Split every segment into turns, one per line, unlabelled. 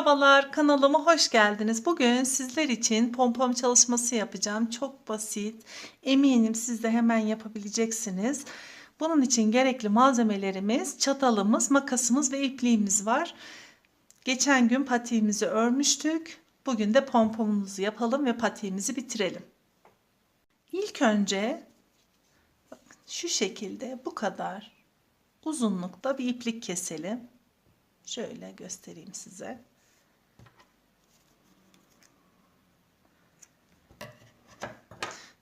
Merhabalar, kanalıma hoş geldiniz. Bugün sizler için pompom çalışması yapacağım. Çok basit. Eminim siz de hemen yapabileceksiniz. Bunun için gerekli malzemelerimiz, çatalımız, makasımız ve ipliğimiz var. Geçen gün patiğimizi örmüştük. Bugün de pompomumuzu yapalım ve patiğimizi bitirelim. İlk önce şu şekilde bu kadar uzunlukta bir iplik keselim. Şöyle göstereyim size.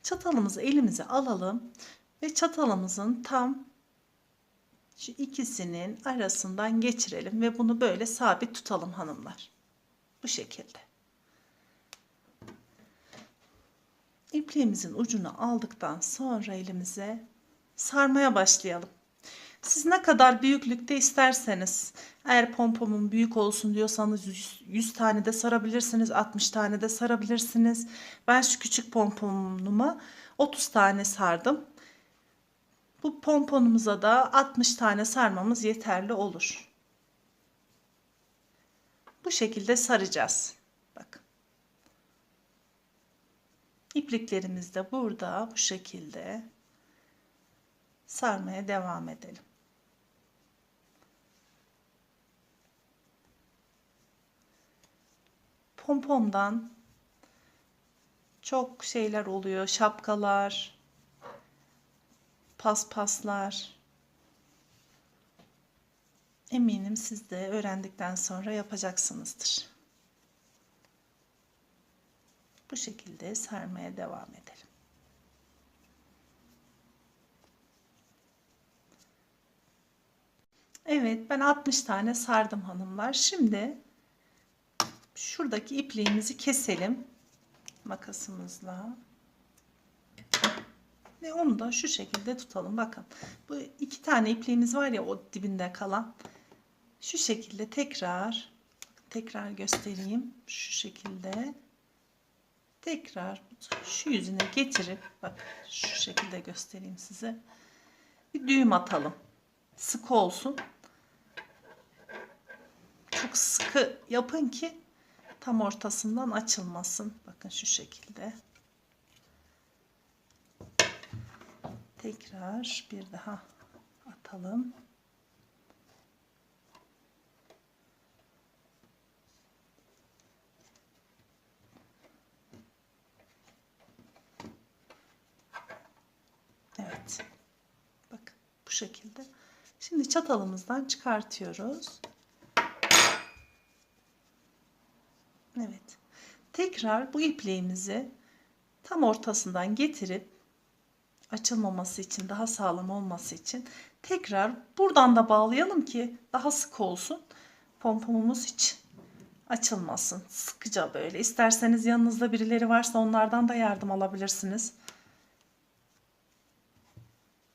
Çatalımızı elimize alalım ve çatalımızın tam şu ikisinin arasından geçirelim ve bunu böyle sabit tutalım hanımlar. Bu şekilde. İpliğimizin ucunu aldıktan sonra elimize sarmaya başlayalım. Siz ne kadar büyüklükte isterseniz eğer pompomun büyük olsun diyorsanız 100, 100 tane de sarabilirsiniz 60 tane de sarabilirsiniz. Ben şu küçük pomponuma 30 tane sardım. Bu pomponumuza da 60 tane sarmamız yeterli olur. Bu şekilde saracağız. Bakın. İpliklerimiz de burada bu şekilde sarmaya devam edelim. Pompomdan çok şeyler oluyor. Şapkalar, paspaslar. Eminim siz de öğrendikten sonra yapacaksınızdır. Bu şekilde sarmaya devam edelim. Evet ben 60 tane sardım hanımlar. Şimdi şuradaki ipliğimizi keselim makasımızla. Ve onu da şu şekilde tutalım. Bakın bu iki tane ipliğimiz var ya o dibinde kalan. Şu şekilde tekrar tekrar göstereyim. Şu şekilde tekrar şu yüzüne getirip bak şu şekilde göstereyim size. Bir düğüm atalım. Sıkı olsun. Çok sıkı yapın ki tam ortasından açılmasın. Bakın şu şekilde. Tekrar bir daha atalım. Evet. Bakın bu şekilde. Şimdi çatalımızdan çıkartıyoruz. Evet. Tekrar bu ipliğimizi tam ortasından getirip açılmaması için, daha sağlam olması için tekrar buradan da bağlayalım ki daha sık olsun. Pompomumuz hiç açılmasın. Sıkıca böyle. İsterseniz yanınızda birileri varsa onlardan da yardım alabilirsiniz.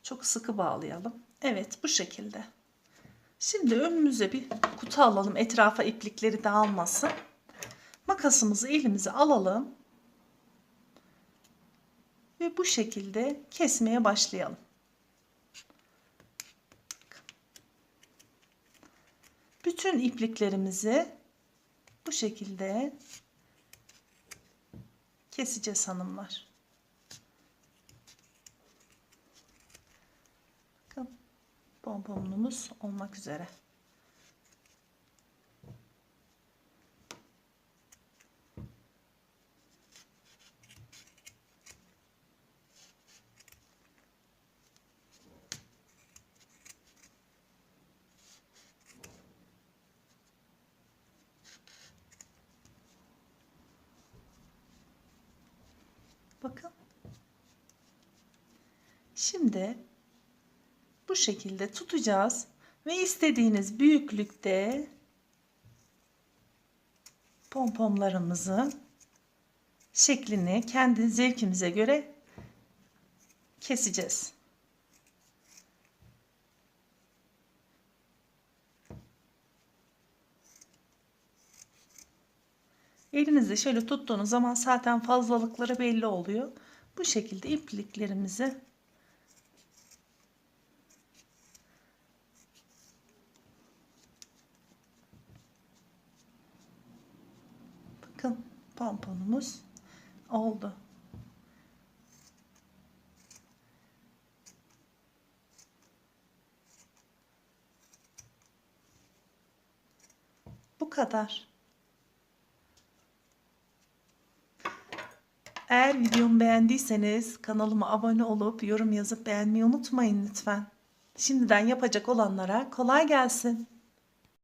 Çok sıkı bağlayalım. Evet bu şekilde. Şimdi önümüze bir kutu alalım. Etrafa iplikleri dağılmasın. Makasımızı elimize alalım. Ve bu şekilde kesmeye başlayalım. Bütün ipliklerimizi bu şekilde keseceğiz hanımlar. Bakın pomponumuz olmak üzere. Bakın. Şimdi bu şekilde tutacağız ve istediğiniz büyüklükte pompomlarımızın şeklini kendi zevkimize göre keseceğiz. Elinizde şöyle tuttuğunuz zaman zaten fazlalıkları belli oluyor. Bu şekilde ipliklerimizi Pomponumuz oldu. Bu kadar. Eğer videomu beğendiyseniz kanalıma abone olup yorum yazıp beğenmeyi unutmayın lütfen. Şimdiden yapacak olanlara kolay gelsin.